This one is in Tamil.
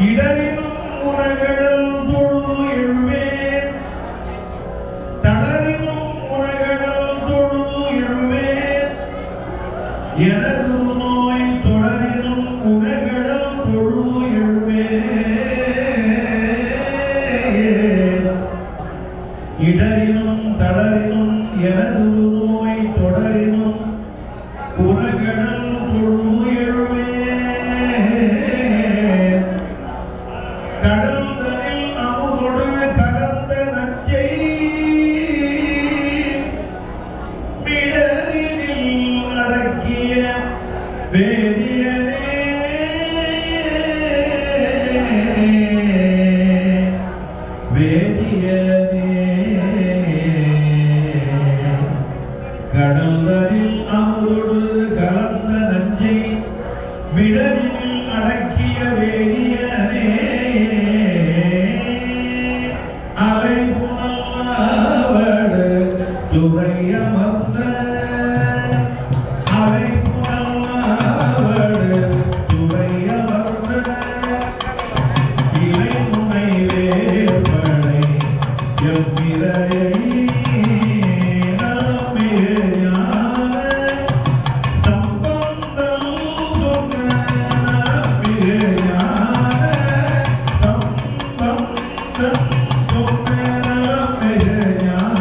இடரினும் உலகடல் தொழு எழுவேன். தளரினும் உலகடல் தொழு எழுவேன். எனது நோய் தொடரினும் உலகடல் தொழு எழுவேன். இடரினும் தளரினும் எனது நோய் கடந்ததில் அவரோடு கலந்த நஞ்சை விடலில் அடக்கிய வேதியனே அலை புனல்லாவடு துறையமர் Om Namo Namo